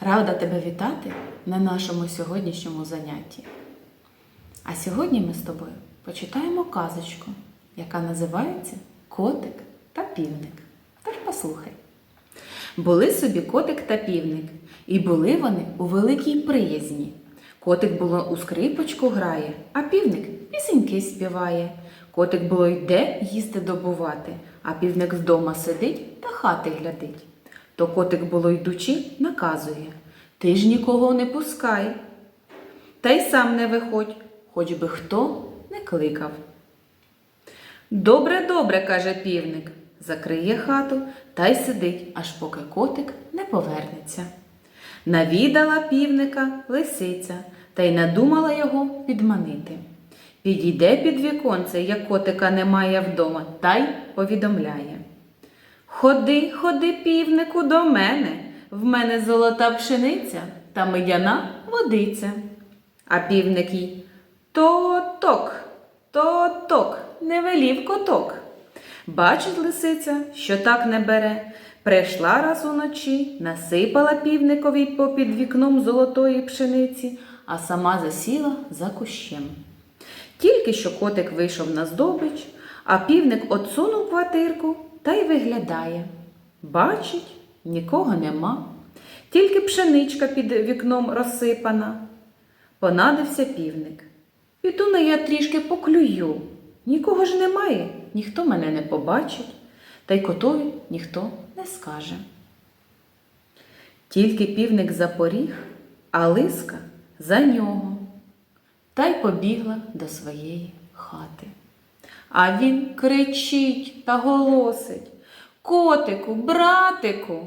Рада тебе вітати на нашому сьогоднішньому занятті. А сьогодні ми з тобою почитаємо казочку, яка називається Котик та півник. Тож послухай. Були собі котик та півник, і були вони у великій приязні. Котик було у скрипочку грає, а півник пісеньки співає. Котик було йде їсти добувати, а півник вдома сидить та хати глядить. То котик було йдучи, наказує Ти ж нікого не пускай. Та й сам не виходь, хоч би хто не кликав. Добре, добре, каже півник, закриє хату та й сидить, аж поки котик не повернеться. Навідала півника лисиця та й надумала його підманити. Підійде під віконце, як котика немає вдома, та й повідомляє. Ходи, ходи, півнику, до мене, в мене золота пшениця та медяна водиця. А півник їй то-ток, то-ток, не велів коток. Бачить лисиця, що так не бере. Прийшла раз уночі, насипала півникові попід вікном золотої пшениці, а сама засіла за кущем. Тільки що котик вийшов на здобич, а півник отсунув квартирку та й виглядає. Бачить, нікого нема, тільки пшеничка під вікном розсипана. Понадився півник. Піду на я трішки поклюю. Нікого ж немає, ніхто мене не побачить, та й котові ніхто не скаже. Тільки півник запоріг, а лиска за нього, та й побігла до своєї хати. А він кричить та голосить Котику, братику,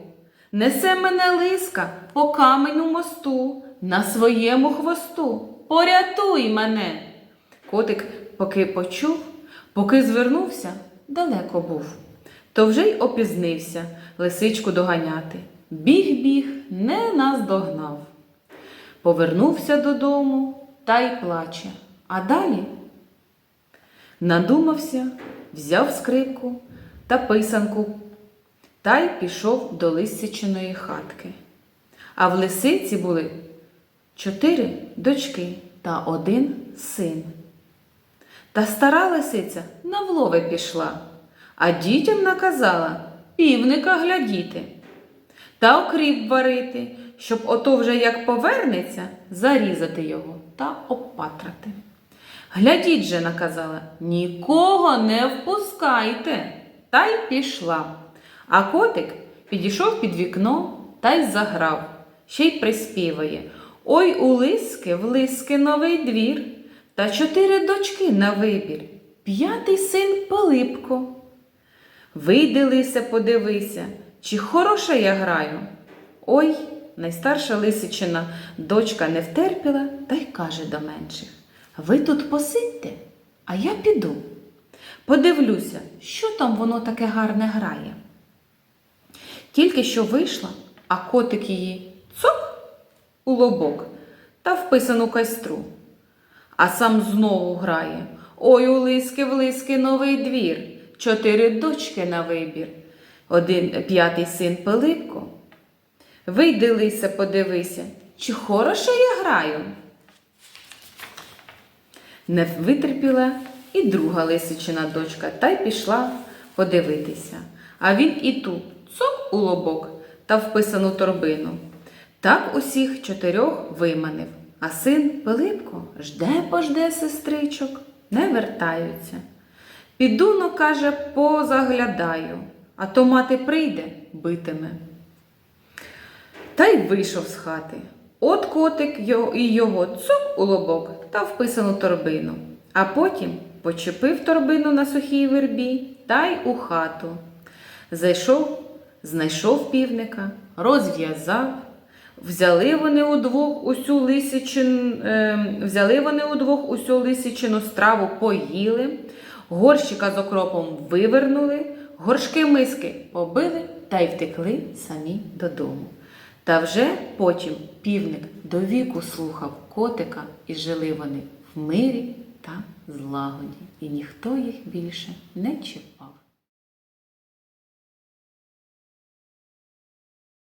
несе мене лиска по каменю мосту на своєму хвосту. Порятуй мене. Котик, поки почув, поки звернувся, далеко був. То вже й опізнився лисичку доганяти. Біг-біг, не наздогнав. Повернувся додому та й плаче. А далі надумався, взяв скрипку та писанку та й пішов до лисичиної хатки. А в лисиці були чотири дочки та один син. Та стара лисиця на влови пішла, а дітям наказала півника глядіти та окріп варити, щоб ото вже як повернеться, зарізати його та обпатрати. Глядіть же, наказала, нікого не впускайте. Та й пішла. А котик підійшов під вікно та й заграв, ще й приспівує. Ой у лиски, в лиски новий двір, та чотири дочки на вибір, п'ятий син Пилипко. Вийди, лисе, подивися, чи хороша я граю. Ой, найстарша лисичина дочка не втерпіла та й каже до менших Ви тут посидьте, а я піду. Подивлюся, що там воно таке гарне грає. Тільки що вийшла, а котик її цоп у лобок та вписану кайстру. А сам знову грає. Ой, у лиски в лиски новий двір, чотири дочки на вибір, один п'ятий син Пилипко. Вийди, лисе, подивися, чи хороше я граю. Не витерпіла і друга лисичина дочка та й пішла подивитися. А він і тут цоп у лобок та вписану торбину. Так усіх чотирьох виманив, а син Пилипко жде пожде сестричок, не вертаються. Піду, но, каже, позаглядаю, а то мати прийде, битиме. Та й вийшов з хати. От котик і його цоп у лобок та вписану торбину, а потім почепив торбину на сухій вербі та й у хату. Зайшов, знайшов півника, розв'язав. Взяли вони удвох усю лисичин, е, взяли вони удвох усю лисичину страву, поїли, горщика з окропом вивернули, горшки миски побили та й втекли самі додому. Та вже потім півник до віку слухав котика, і жили вони в мирі та злагоді, і ніхто їх більше не чіпав.